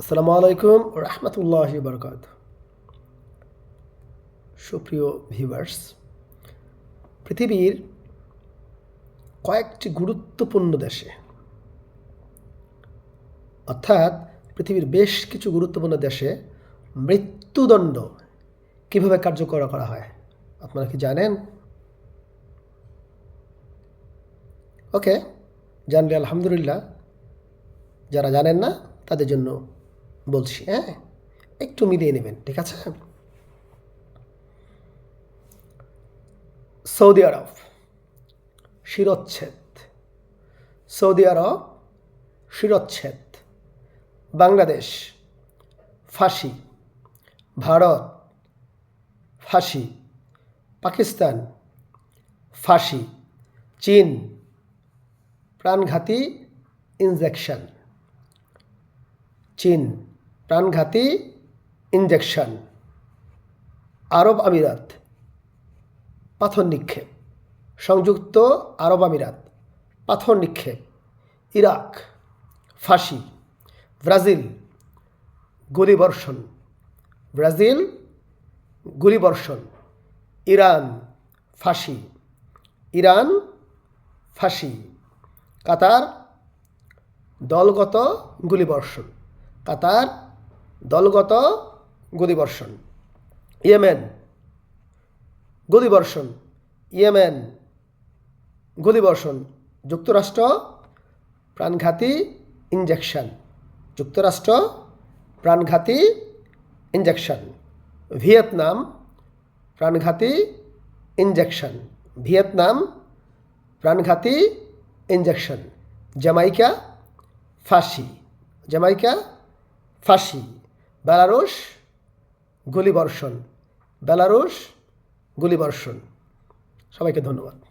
আসসালামু আলাইকুম রহমতুল্লাহ বরকাত সুপ্রিয় ভিউয়ার্স, পৃথিবীর কয়েকটি গুরুত্বপূর্ণ দেশে, অর্থাৎ পৃথিবীর বেশ কিছু গুরুত্বপূর্ণ দেশে মৃত্যুদণ্ড কীভাবে কার্যকর করা হয়, আপনারা কি জানেন? ওকে, জানলে আলহামদুলিল্লাহ, যারা জানেন না, তাদের জন্য বলছি হ্যাঁ একটু মিলিয়ে নেবেন, ঠিক আছে? সৌদি আরব, শিরোচ্ছেদ। সৌদি আরব, শিরোচ্ছেদ। বাংলাদেশ, ফাঁসি। ভারত, ফাঁসি। পাকিস্তান, ফাঁসি। চীন, প্রাণঘাতী ইনজেকশন। চীন। প্রাণঘাতী ইনজেকশন আরব আমিরাত। পাথর নিক্ষেপ। সংযুক্ত আরব আমিরাত। পাথর নিক্ষেপ। ইরাক। ফাঁসি। ব্রাজিল। গুলিবর্ষণ। ব্রাজিল। গুলিবর্ষণ। ইরান। ফাঁসি। ইরান। ফাঁসি। কাতার। দলগত গুলিবর্ষণ। কাতার। দলগত গদিবর্ষণ। ইয়েমেন গদিবর্ষণ। ইয়েমেন গদিবর্ষণ। যুক্তরাষ্ট্র প্রাণঘাতী ইঞ্জেকশন যুক্তরাষ্ট্র প্রাণঘাতী ইঞ্জেকশন ভিয়েতনাম প্রাণঘাতী ইঞ্জেকশন ভিয়েতনাম প্রাণঘাতী ইঞ্জেকশন জামাইকা ফাঁসি। জামাইকা ফাঁসি। বেলারুশ গুলিবর্ষণ। বেলারুশ গুলিবর্ষণ। সবাইকে ধন্যবাদ।